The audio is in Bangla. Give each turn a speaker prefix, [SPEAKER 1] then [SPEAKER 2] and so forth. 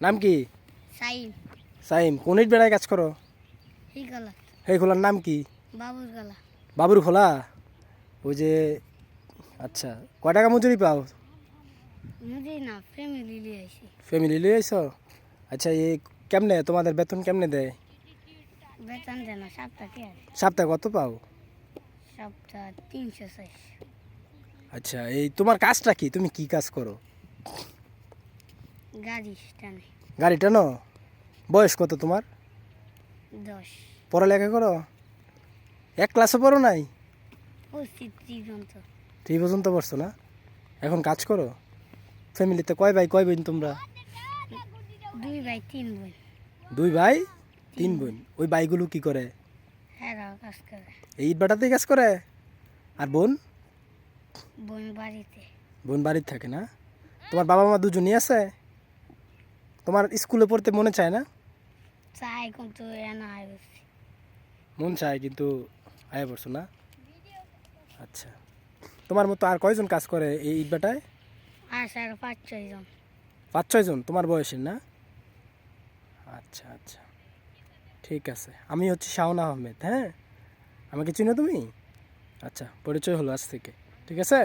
[SPEAKER 1] নাম কি?
[SPEAKER 2] সাইম।
[SPEAKER 1] সাইম। কোন ইট বেড়ায় কাজ করো?
[SPEAKER 2] এই
[SPEAKER 1] সেই খোলার নাম কি?
[SPEAKER 2] বাবুর গলা।
[SPEAKER 1] বাবুর খোলা ওই যে আচ্ছা কয় টাকা মজুরি পাও?
[SPEAKER 2] ফ্যামিলি লিয়ে আইছি
[SPEAKER 1] আচ্ছা এই কেমনে তোমাদের বেতন কেমনে দেয়?
[SPEAKER 2] বেতন দেয় না সপ্তাহে
[SPEAKER 1] সপ্তাহে কত পাও?
[SPEAKER 2] সপ্তাহ তিনশো
[SPEAKER 1] আচ্ছা এই তোমার কাজটা কি? তুমি কি কাজ করো?
[SPEAKER 2] গাড়ি
[SPEAKER 1] টানো। বয়স কত তোমার?
[SPEAKER 2] দশ।
[SPEAKER 1] পড়ালেখা করো? এক ক্লাসে পড়ো নাই?
[SPEAKER 2] পঁচিশ পর্যন্ত
[SPEAKER 1] পড়ছো না? এখন কাজ করো? ফ্যামিলিতে কয় ভাই কয় বোন তোমরা?
[SPEAKER 2] দুই ভাই তিন বোন।
[SPEAKER 1] দুই ভাই তিন বোন। ওই ভাইগুলো কি করে? এই ইট বাটাতেই কাজ করে? আর বোন?
[SPEAKER 2] বোন বাড়িতে।
[SPEAKER 1] বোন বাড়িতে থাকে না? তোমার বাবা মা দুজনই আছে? তোমার স্কুলে পড়তে মনে চায় না?
[SPEAKER 2] চাই কিন্তু
[SPEAKER 1] মন চায় কিন্তু আয়া পড়ছো না? আচ্ছা। তোমার মতো আর কয়জন কাজ করে এই ইট বাটায়
[SPEAKER 2] আর পাঁচ ছয় জন।
[SPEAKER 1] পাঁচ ছয়জন তোমার বয়সের না? আচ্ছা আচ্ছা। ঠিক আছে। আমি হচ্ছে শাওন আহমেদ হ্যাঁ? আমাকে চিনো তুমি? আচ্ছা পরিচয় হলো আজ থেকে। ঠিক আছে?